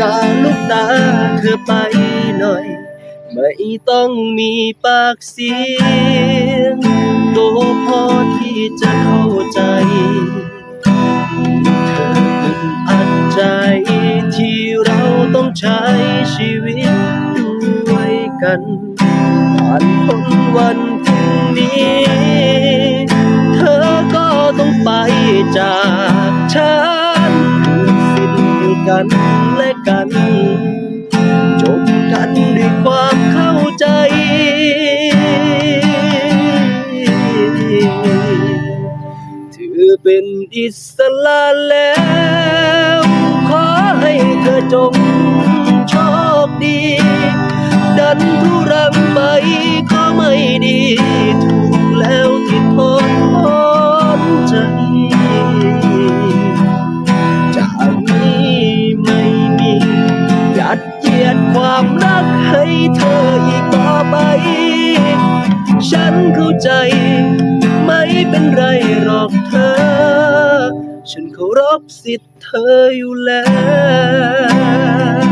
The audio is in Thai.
กาลูกตาเธอไปหน่อย ไม่ต้องมีปากเสียงโตพอที่จะเข้าใจเธออึดอัดใจที่เราต้องใช้ชีวิตด้วยกันผ่านพ้นวันพรุ่งนี้ เธอก็ต้องไปจากฉันสิ้นกัน กัน จบกันด้วยความเข้าใจ ถือเป็นอิสระแล้ว ขอให้เธอจงโชคดี ดันทุรังไปก็ไม่ดีถูก ความรักให้เธออีกต่อไป ฉันเข้าใจ ไม่เป็นไรหรอกเธอ ฉันเคารพสิทธิ์เธออยู่แล้ว